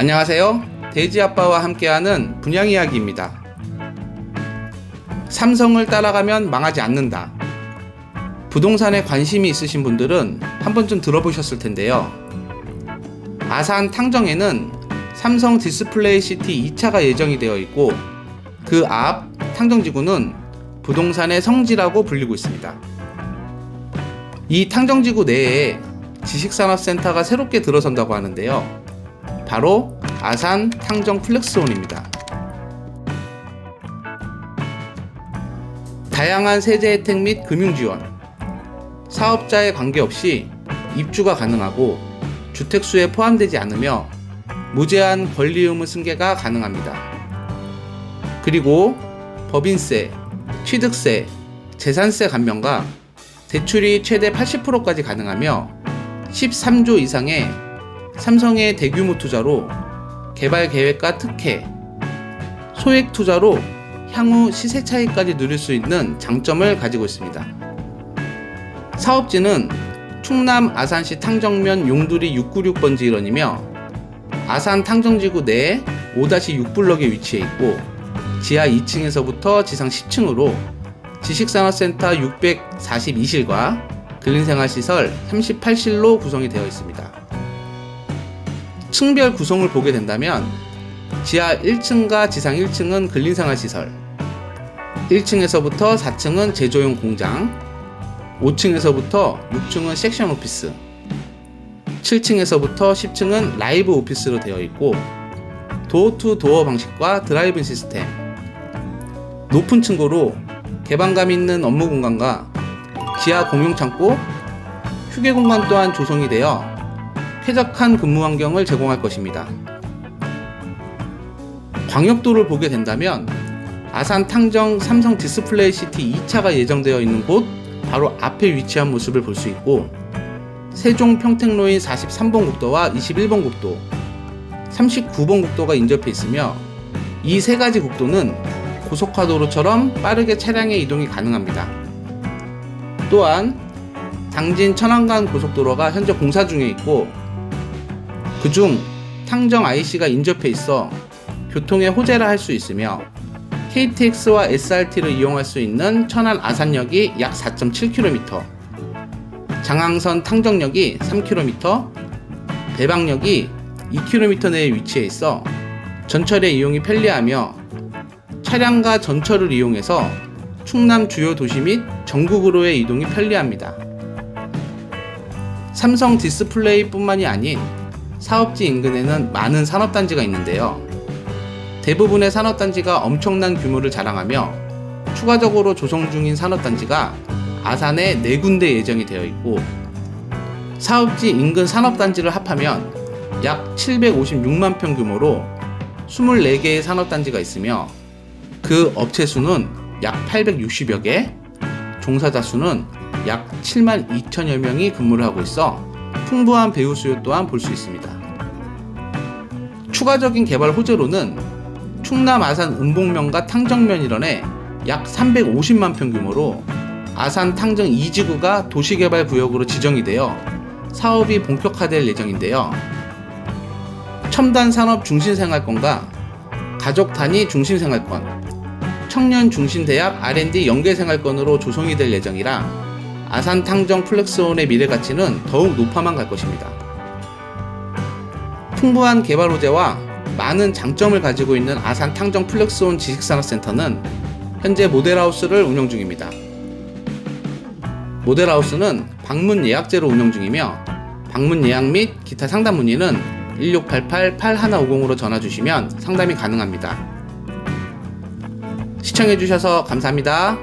안녕하세요. 돼지 아빠와 함께하는 분양 이야기입니다. 삼성을 따라가면 망하지 않는다. 부동산에 관심이 있으신 분들은 한 번쯤 들어보셨을 텐데요. 아산 탕정에는 삼성 디스플레이 시티 2차가 예정이 되어 있고 그 앞 탕정지구는 부동산의 성지라고 불리고 있습니다. 이 탕정지구 내에 지식산업센터가 새롭게 들어선다고 하는데요. 바로 아산 탕정 플렉스온입니다. 다양한 세제 혜택 및 금융 지원, 사업자에 관계없이 입주가 가능하고 주택수에 포함되지 않으며 무제한 권리 의무 승계가 가능합니다. 그리고 법인세, 취득세, 재산세 감면과 대출이 최대 80%까지 가능하며 13조 이상의 삼성의 대규모 투자로 개발 계획과 특혜, 소액 투자로 향후 시세 차익까지 누릴 수 있는 장점을 가지고 있습니다. 사업지는 충남 아산시 탕정면 용두리 696번지 일원이며 아산 탕정지구 내 5-6블럭에 위치해 있고 지하 2층에서부터 지상 10층으로 지식산업센터 642실과 근린생활시설 38실로 구성이 되어 있습니다. 층별 구성을 보게 된다면 지하 1층과 지상 1층은 근린생활 시설, 1층에서부터 4층은 제조용 공장, 5층에서부터 6층은 섹션 오피스, 7층에서부터 10층은 라이브 오피스로 되어 있고 도어 투 도어 방식과 드라이빙 시스템, 높은 층고로 개방감 있는 업무 공간과 지하 공용 창고, 휴게 공간 또한 조성이 되어 쾌적한 근무 환경을 제공할 것입니다. 광역도를 보게 된다면 아산 탕정 삼성 디스플레이 시티 2차가 예정되어 있는 곳 바로 앞에 위치한 모습을 볼 수 있고 세종 평택로인 43번 국도와 21번 국도, 39번 국도가 인접해 있으며 이 세 가지 국도는 고속화도로처럼 빠르게 차량의 이동이 가능합니다. 또한 당진 천안간 고속도로가 현재 공사 중에 있고 그중 탕정 IC가 인접해 있어 교통의 호재라 할 수 있으며 KTX와 SRT를 이용할 수 있는 천안 아산역이 약 4.7km, 장항선 탕정역이 3km, 대방역이 2km 내에 위치해 있어 전철의 이용이 편리하며 차량과 전철을 이용해서 충남 주요 도시 및 전국으로의 이동이 편리합니다. 삼성 디스플레이뿐만이 아닌 사업지 인근에는 많은 산업단지가 있는데요. 대부분의 산업단지가 엄청난 규모를 자랑하며 추가적으로 조성 중인 산업단지가 아산에 4군데 예정이 되어 있고 사업지 인근 산업단지를 합하면 약 756만 평 규모로 24개의 산업단지가 있으며 그 업체 수는 약 860여 개, 종사자 수는 약 7만 2천여 명이 근무를 하고 있어 풍부한 배우 수요 또한 볼 수 있습니다. 추가적인 개발 호재로는 충남 아산 은봉면과 탕정면 일원에 약 350만 평 규모로 아산 탕정 2지구가 도시개발 구역으로 지정이 되어 사업이 본격화될 예정인데요. 첨단 산업 중심 생활권과 가족 단위 중심 생활권, 청년 중심 대학 R&D 연계 생활권으로 조성이 될 예정이라 아산 탕정 플렉스온의 미래 가치는 더욱 높아만 갈 것입니다. 풍부한 개발 호재와 많은 장점을 가지고 있는 아산 탕정 플렉스온 지식산업센터는 현재 모델하우스를 운영 중입니다. 모델하우스는 방문 예약제로 운영 중이며 방문 예약 및 기타 상담 문의는 1688-8150으로 전화 주시면 상담이 가능합니다. 시청해주셔서 감사합니다.